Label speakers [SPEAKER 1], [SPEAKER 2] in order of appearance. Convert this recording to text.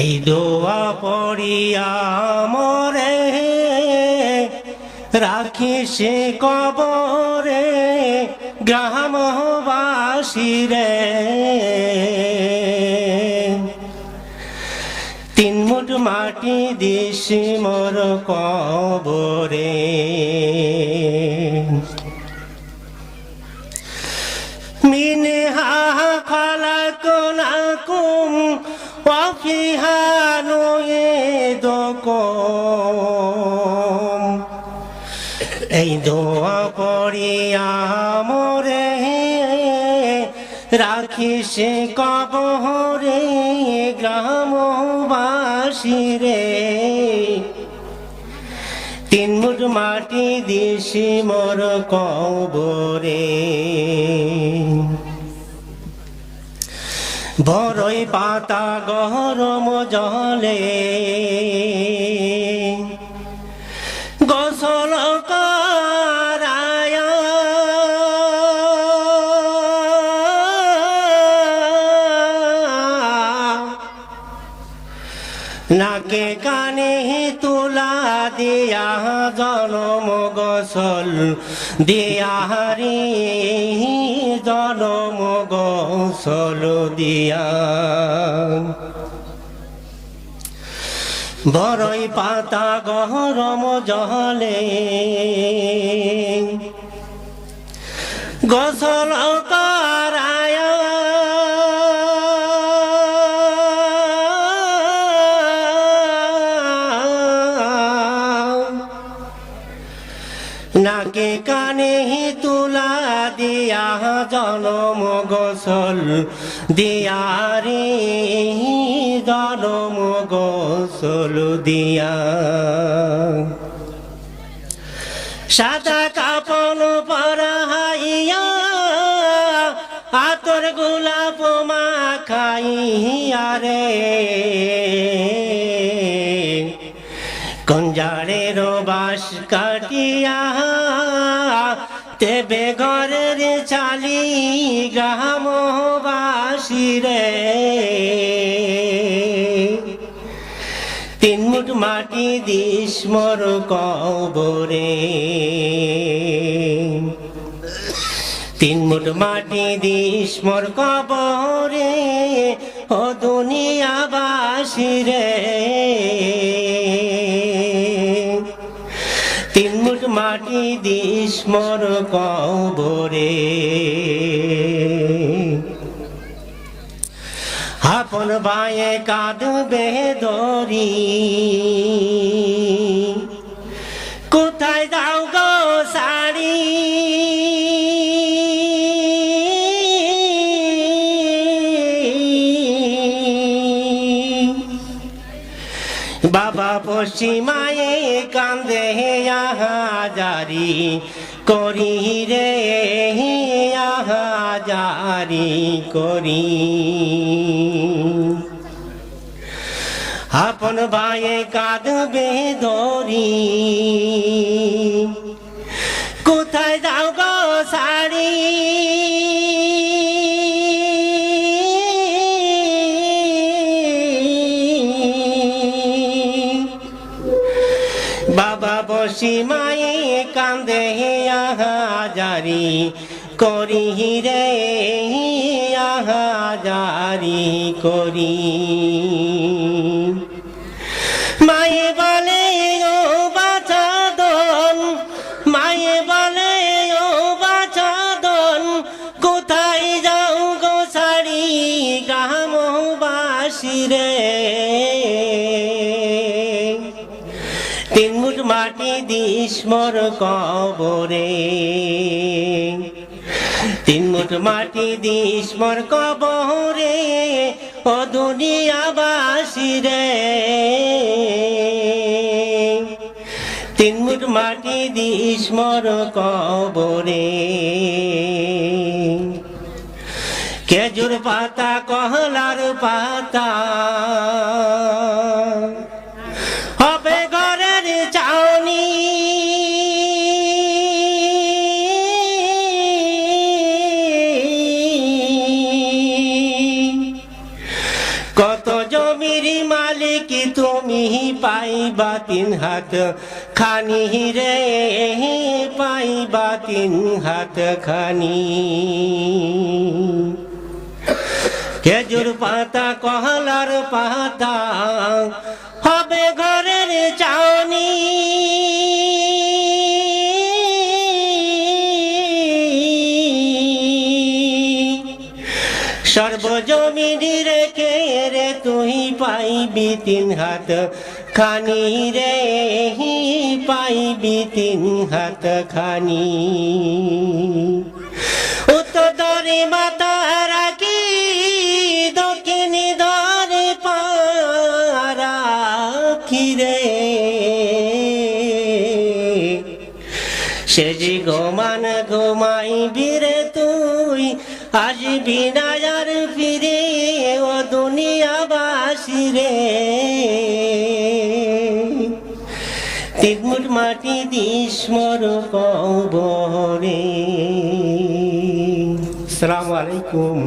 [SPEAKER 1] এই দোয়া পড়িয়া মরে রাখি সে কবরে গ্রামবাসী তিন মুঠ মাটি দিস মর কবরে। মিনে وفيها نعيدكم এই দোয়া পড়িয়া মোরে রাখিস কবরে গ্রামবাসী রে তিন মুঠ মাটি দিছি মোর কবরে বড়ই পাতা গরম জলে। গোসল নাকে কানে তুলা দিয়া জনম গসল দিয়ারি জনম গসল দিয়া বরই পাতা গহরম জহলে গসল নাকে কানে তুলা দিয়া জনম গোসল দিয়া রে জনম গোসল দিয়া। সাদা কাপন পরাইয়া আতর গোলাপ মা খাইয়া রে। কঞ্জারের বাস তেবে ঘরের চালি গ্রামবাসী রে। তিন মুঠ মাটি দিস মর কবরে। তিন মুঠ মাটি দিস মর কবরে, ও দুনিয়াবাসী রে। তিন মুঠ মাটি দিস মর কবরে। আপন বায়ে কাঁদবে দরি বাবা পশ্চিমায়ে কান্দে আহাজারি, করি রে আহাজারি, করি। আপন ভাইয়ে কাঁদবে দরি কোথায় যাও গো শাড়ি? বাবা বসি মায়ে কান্দে আহাজারি করি রে আহাজারি, করি। মায়ে বলে, ও বাচাদন মায়ে বলে, ও বাচাদন কোথায় যাও গো সারি গ্রামবাসী রে? মাটি দিস মর কবরে। তিন মুঠ মাটি দিস মর কবরে, ও দুনিয়াবাসী রে। তিন মুঠ মাটি দিস মর কবরে। খেজুর পাতা, কহলার পাতা। মালিক তুমি পাইবা তিন হাত? খানি রে, পাইবা তিন হাত খানি। খেজুর পাতা, কহলার পাতা, হবে ঘরের চাউনি। সর্বজমিনি রেখে তুই পাইবি তিন হাত। খানি রে পাইবি তিন হাত খানি। উত্তরে মাতা রাখি দক্ষিণী ধরে পারাখি রে। সে যে গোমান গোমাই বিরে তুই, আসবি না রে তিন মাটি দিস মর কবরে। সালাম আলাইকুম।